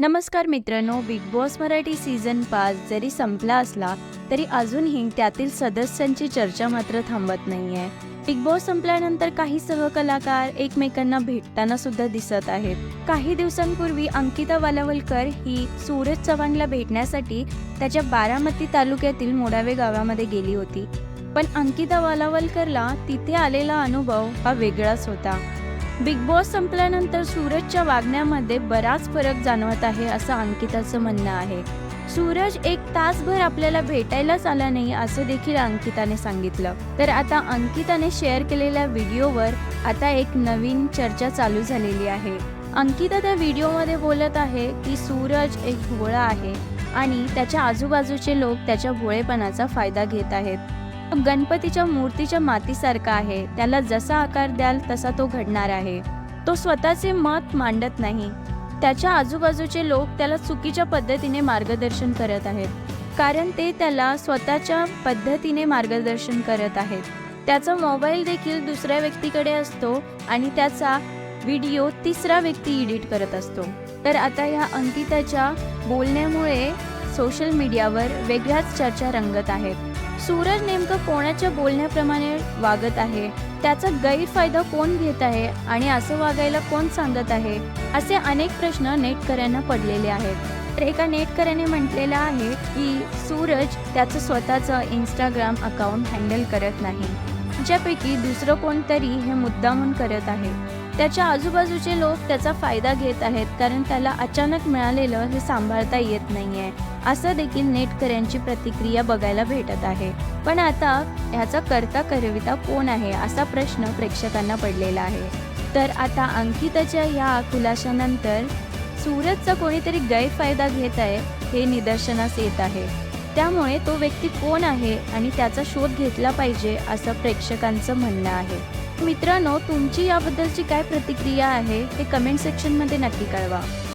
नमस्कार मित्रांनो big boss Marathi season पाच जरी संपला असला तरी अजूनही त्यातील सदस्यांची चर्चा मात्र थांबत नाही आहे बिग बॉस संपल्यानंतर काही सहकलाकार एकमेकांना भेटताना सुद्धा दिसत आहेत. काही दिवसांपूर्वी अंकिता वालावलकर ही सूरज चव्हाणला भेटण्यासाठी त्याच्या बारामती तालुक्यातील मोडावे गावामध्ये गेली होती. पण अंकिता वालावलकरला तिथे आलेला अनुभव हा वेगळाच होता. बिग बॉस संपल्यानंतर सूरजच्या वागण्यामध्ये बराच फरक जाणवत आहे असं अंकिताचं म्हणणं आहे. सूरज एक तासभर आपल्याला भेटायलाच आला नाही असं देखील अंकिताने सांगितलं. तर आता अंकिताने शेअर केलेल्या व्हिडिओवर आता एक नवीन चर्चा चालू झालेली आहे. अंकिता त्या व्हिडिओमध्ये बोलत आहे की सूरज एक भोळा आहे आणि त्याच्या आजूबाजूचे लोक त्याच्या भोळेपणाचा फायदा घेत आहेत. गणपतीच्या मूर्तीच्या मातीसारखा आहे. त्याला जसा आकार द्याल तसा तो घडणार आहे. तो स्वतःचे मत मांडत नाही. त्याच्या आजूबाजूचे लोक त्याला चुकीच्या पद्धतीने मार्गदर्शन करत आहेत. कारण ते त्याला स्वतःच्या पद्धतीने मार्गदर्शन करत आहेत. त्याचा मोबाईल देखील दुसऱ्या व्यक्तीकडे असतो आणि त्याचा व्हिडिओ तिसरा व्यक्ती एडिट करत असतो. तर आता ह्या अंकिताच्या बोलण्यामुळे सोशल मीडियावर वेगळ्याच चर्चा रंगत आहेत. सूरज नेमकं कोणाच्या बोलण्याप्रमाणे वागत आहे? त्याचा गैरफायदा कोण घेत आहे? आणि असं वागायला कोण सांगत आहे? असे अनेक प्रश्न नेटकऱ्यांना पडलेले आहेत. तर एका नेटकऱ्याने म्हटलेलं आहे की सूरज त्याचं स्वतःचं इंस्टाग्राम अकाउंट हँडल करत नाही. ज्यापैकी दुसरं कोणतरी हे मुद्दामून करत आहे. त्याच्या आजूबाजूचे लोक त्याचा फायदा घेत आहेत कारण त्याला अचानक मिळालेलं हे सांभाळता येत नाहीये. असं देखील नेटकऱ्यांची प्रतिक्रिया बघायला भेटत आहे. पण आता ह्याचा करता करविता कोण आहे असा प्रश्न प्रेक्षकांना पडलेला आहे. तर आता अंकिताच्या या खुलाशानंतर सूरजचा कोणीतरी गैरफायदा घेत आहे हे निदर्शनास येत आहे. त्यामुळे तो व्यक्ती कोण आहे आणि त्याचा शोध घेतला पाहिजे असं प्रेक्षकांचं म्हणणं आहे. मित्रांनो तुमची याबद्दलची काय प्रतिक्रिया आहे ते कमेंट सेक्शनमध्ये नक्की कळवा.